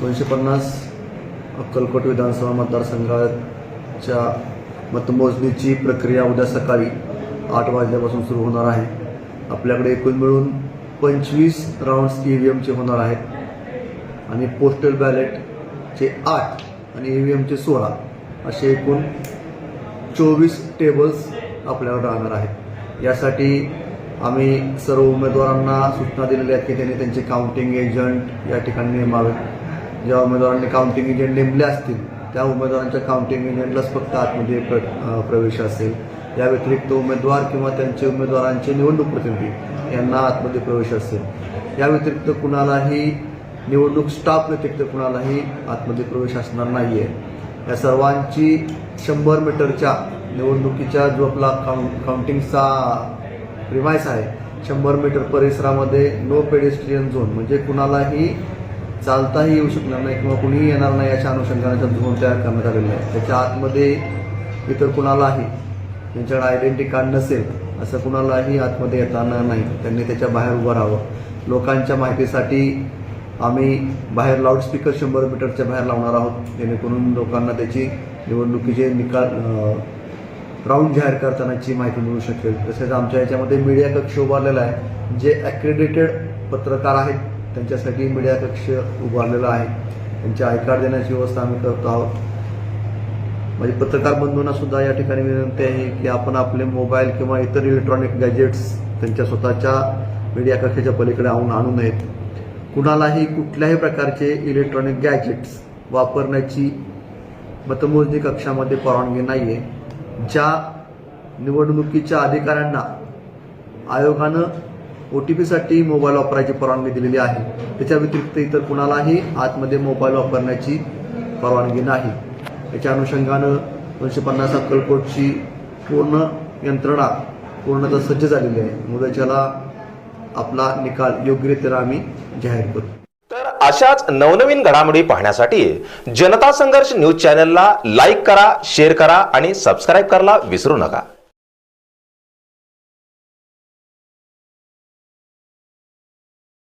दोनशे पन्नास अक्कलकोट विधानसभा मतदारसंघाच्या मतमोजणीची प्रक्रिया उद्या सकाळी आठ वाजल्यापासून सुरू होणार आहे. आपल्याकडे एकूण मिळून पंचवीस राऊंड्स ई व्ही एमचे होणार आहेत आणि पोस्टल बॅलेटचे आठ आणि ई व्ही एमचे सोळा असे एकूण चोवीस टेबल्स आपल्याकडे राहणार आहेत. यासाठी आम्ही सर्व उमेदवारांना सूचना दिलेल्या आहेत की त्यांनी त्यांचे काउंटिंग एजंट या ठिकाणी नेमावेत. ज्या उमेदवारांनी काउंटिंग एजंट नेमले असतील त्या उमेदवारांच्या काउंटिंग एजंटलाच फक्त आतमध्ये प्र प्रवेश असेल. या व्यतिरिक्त उमेदवार किंवा त्यांचे उमेदवारांचे निवडणूक प्रतिनिधी यांना आतमध्ये प्रवेश असेल. या व्यतिरिक्त कुणालाही निवडणूक स्टाफ व्यतिरिक्त कुणालाही आतमध्ये प्रवेश असणार नाही आहे या सर्वांची शंभर मीटरच्या निवडणुकीच्या जो आपला काउं काउंटिंगचा प्रिमाइस आहे शंभर मीटर परिसरामध्ये नो पेडेस्ट्रियन झोन म्हणजे कुणालाही चालताही येऊ शकणार नाही किंवा कुणीही येणार नाही याच्या अनुषंगाने झोन तयार करण्यात आलेला आहे त्याच्या आतमध्ये इतर कुणालाही त्यांच्याकडे आयडेंटिटी कार्ड नसेल असं कुणालाही आतमध्ये येताना नाही. त्यांनी त्याच्या बाहेर उभं राहावं. लोकांच्या माहितीसाठी आम्ही बाहेर लाऊडस्पीकर शंभर मीटरच्या बाहेर लावणार आहोत. जेणेकरून लोकांना त्याची निवडणुकीचे निकाल राऊंड जाहीर करतानाची माहिती मिळू शकेल. तसेच आमच्या याच्यामध्ये मीडिया कक्ष उभारलेला आहे. जे ॲक्रेडिटेड पत्रकार आहेत त्यांच्यासाठी मीडिया कक्ष उभारलेला आहे. त्यांचे आय देण्याची व्यवस्था आम्ही करतो आहोत. म्हणजे पत्रकार बंधूंना सुद्धा या ठिकाणी विनंती आहे की आपण आपले मोबाईल किंवा इतर इलेक्ट्रॉनिक गॅजेट्स त्यांच्या स्वतःच्या मीडिया कक्षाच्या पलीकडे आणून आणू नयेत. कुणालाही कुठल्याही प्रकारचे इलेक्ट्रॉनिक गॅजेट्स वापरण्याची मतमोजणी कक्षामध्ये परवानगी नाही आहे ज्या निवडणुकीच्या अधिकाऱ्यांना आयोगानं ओ टी पीसाठी मोबाईल वापरायची परवानगी दिलेली आहे. त्याच्या व्यतिरिक्त इतर कुणालाही आतमध्ये मोबाईल वापरण्याची परवानगी नाही. याच्या अनुषंगानं दोनशे पन्नास अक्कलकोटची पूर्ण यंत्रणा पूर्णतः सज्ज झालेली आहे. उद्याच्याला आपला निकाल योग्यरित्या आम्ही जाहीर करू. तर अशाच नवनवीन घडामोडी पाहण्यासाठी जनता संघर्ष न्यूज चॅनलला लाईक करा शेअर करा आणि सबस्क्राईब करायला विसरू नका.